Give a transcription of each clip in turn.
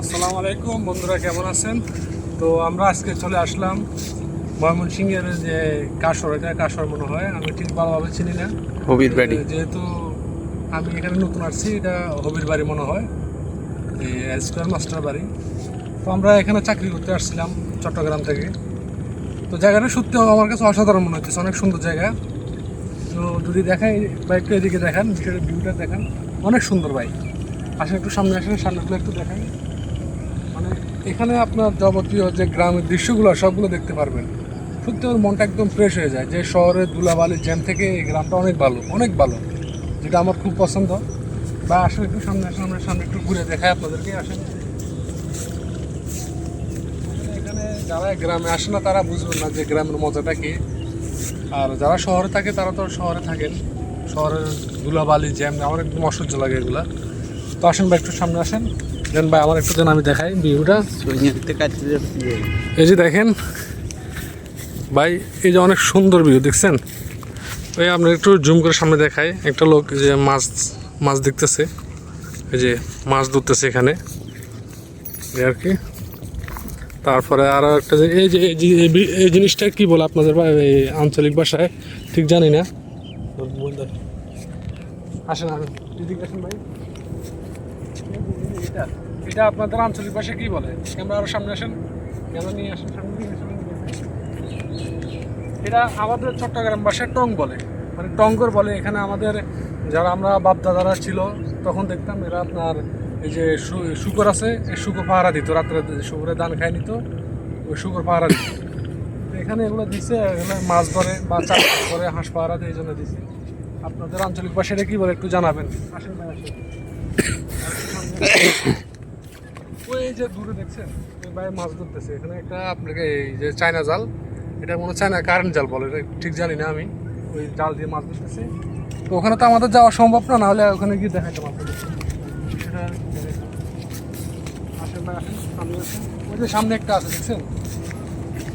আসসালামু আলাইকুম বন্ধুরা কেমন আছেন? তো আমরা আজকে চলে আসলাম ময়মনসিংহের যে কাশর এটা কাশর মনে হয় আমি ঠিক ভালোভাবে চিনি না। হবির বাড়ি। যেহেতু আমি এখানে নতুন আসছি এটা হবির বাড়ি মনে হয় এই স্কোয়ার মাস্টার বাড়ি। তো আমরা এখানে চাকরি করতে আসছিলাম চট্টগ্রাম থেকে। তো জায়গাটা সত্যি আমার কাছে অসাধারণ মনে হচ্ছে অনেক সুন্দর জায়গা। তো যদি দেখাই বা একটু এদিকে দেখান ভিতরের ভিউটা দেখান অনেক সুন্দর বাইক আসেন একটু সামনে আসেন সামনেগুলো একটু দেখান। মানে এখানে আপনার যাবতীয় যে গ্রামের দৃশ্যগুলো, সবগুলো দেখতে পারবেন। সত্যি ওর মনটা একদম ফ্রেশ হয়ে যায়। যে শহরের ধুলাবালি জ্যাম থেকে এই গ্রামটা অনেক ভালো অনেক ভালো, যেটা আমার খুব পছন্দ। বা আসলে একটু সামনে আসেন আমরা সামনে একটু ঘুরে দেখাই আপনাদেরকে, আসেন। এখানে যারা গ্রামে আসে না, তারা বুঝবেন না যে গ্রামের মজাটা কি। আর যারা শহরে থাকে, তারা তো শহরে থাকেন। শহরের ধুলাবালি জ্যাম আমার একদম অসহ্য লাগে এগুলা। তো আসেন বা একটু সামনে আসেন। দেন ভাই, আমার একটু দেন আমি দেখাই ভিউটা। এই যে দেখেন, ভাই, এই যে অনেক সুন্দর ভিউ, দেখছেন? ওই আপনার একটু জুম করে সামনে দেখাই। একটা লোক যে মাছ মাছ দেখতেছে, এই যে মাছ ধরতেছে এখানে। আর কি। তারপরে আরও একটা যে, এই যে, এই জিনিসটা কি বলে আপনাদের এই আঞ্চলিক ভাষায়? ঠিক জানি না। আসেন আসেন ভাই। এটা এটা আপনাদের আঞ্চলিক ভাষায় কি বলে? ক্যামেরা আরও সামনে আসেন। ক্যামেরা নিয়ে আসেন এটা আমাদের চট্টগ্রাম ভাষায় টং বলে। মানে টঙ্গর বলে। এখানে আমাদের যারা আমরা বাপদাদারা ছিল, তখন দেখতাম এরা আপনার এই যে শুকর আছে, এই শুকর পাহারা দিত। রাত্রে শুকরে ধান খাই নিত, ওই শুকর পাহারা দিত। এখানে এগুলো দিছে, এগুলো মাছ ধরে বা চাষ করে, হাঁস পাহারা দিয়ে এই জন্য দিছে। আপনাদের আঞ্চলিক ভাষায় এটা কি বলে একটু জানাবেন? আসেন আসেন। ওই যে দূরে দেখছেন ভাই মাছ ধরতেছে। এখানে একটা আপনাকে এই যে চায়না জাল এটা মনে চায়না কারেন্ট জাল বলে এটা ঠিক জানি না আমি। ওই জাল দিয়ে মাছ ধরতেছে। তো ওখানে তো আমাদের যাওয়া সম্ভব না নাহলে ওখানে গিয়ে দেখাইতে মাছ ধরতেছে সেটা আসেন ভাই আসেন সামনে ওই যে সামনে একটা আছে দেখছেন?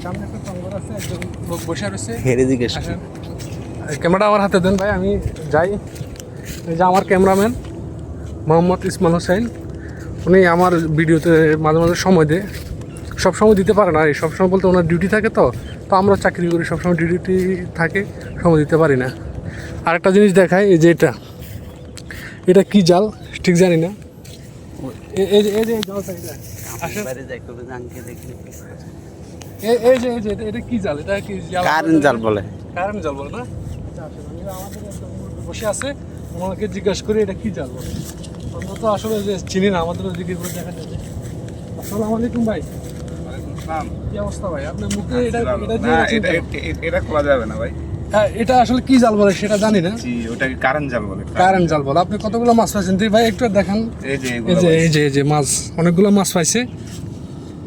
সামনে একটা আছে একজন লোক বসে রয়েছে। হেরে জিজ্ঞেস আসেন। ক্যামেরা আমার হাতে দেন ভাই আমি যাই। এই যে আমার ক্যামেরাম্যান। মোহাম্মদ ইসমাল হোসেন উনি আমার ভিডিওতে মাঝে মাঝে সময় দেয়। সব সময় দিতে পারে না এই সব সময় বলতে ওনার ডিউটি থাকে তো তো আমরা চাকরি করি সবসময় ডিউটি থাকে সময় দিতে পারি না। আরেকটা জিনিস দেখায় এই যে এটা। এটা কি জাল? ঠিক জানি না। এই যে এই যে এই জালটা এটা এই- এই যে এই যে এটা- কি জাল? এটা কি জাল কারেন্ট জাল বলে। কারেন্ট জাল বলে না? আচ্ছা, আমাদের বসে আছে ওনাকে জিজ্ঞাসা করি এটা কি জাল বলে? আমরা তো আসলে যে চিনি না আমাদের ওদিকে করে দেখা যাবে আসসালামু আলাইকুম ভাই। কি অবস্থা ভাই? আপনার মুখে এটা এটা এটা খোলা যাবে না ভাই। হ্যাঁ, এটা আসলে কি জাল বলে সেটা জানি না। জি ওটাকে কারেন্ট জাল বলে। কারেন্ট জাল বলে। আপনি কতগুলো মাছ পাইছেন? তুই ভাই একটু দেখান। এই যে এই যে এই যে মাছ অনেকগুলো মাছ পাইছে।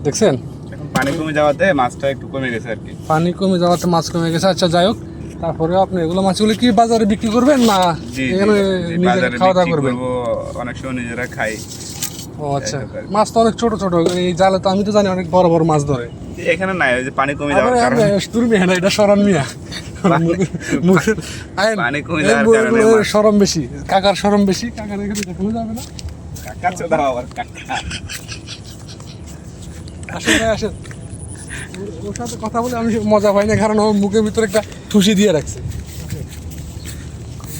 দেখছেন? এখন পানি কমে যাওয়াতে মাছটা একটু কমে গেছে আর কি। পানি কমে যাওয়াতে মাছ কমে গেছে। আচ্ছা যাই হোক। তারপরেও আপনি এগুলো মাছগুলো কি বাজারে বিক্রি করবেন না এখানে খাওয়া দাওয়া করবেন? অনেক সময় নিজেরা খাই। ও আচ্ছা। মাছ তো অনেক ছোট ছোট। এই জালে তো আমি তো জানি অনেক বড় বড় মাছ ধরে। এখানে নাই ওই যে পানি কমে যাওয়ার কারণে। তুমি হ্যাঁ এটা সরম মিয়া। পানি কমে যাওয়ার কারণে সরম বেশি কাকার সরম বেশি কাকার এখানে দেখানো যাবে না। কাকা চোদা আবার কাকা। আসেন আসেন। ওর সাথে কথা বলে আমি মজা পাই না কারণ ও মুখের ভিতরে একটা ঠুসি দিয়ে রাখছে।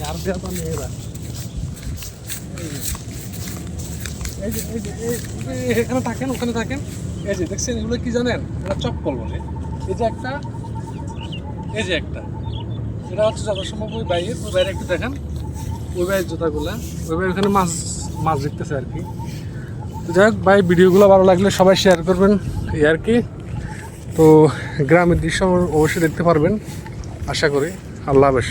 আর দেয়া তো নেই এবার। এই যে- এই যে- এই- এই- এখানে থাকেন ওখানে থাকেন। এই যে দেখছেন এগুলো কি জানেন? এটা চপ্পল বলে এই যে একটা এই যে একটা। এটা হচ্ছে যত সম্ভব ওই বাইরের ওই বাইরে একটু দেখেন। ওই বাইরের জুতাগুলা ওই বাইরে ওখানে মাছ মাছ দেখতেছে আর কি। যাই হোক ভাই ভিডিওগুলো ভালো লাগলে সবাই শেয়ার করবেন। এই আর কি। তো গ্রামের দৃশ্য অবশ্যই দেখতে পারবেন। আশা করি আল্লাহ হাফেজ।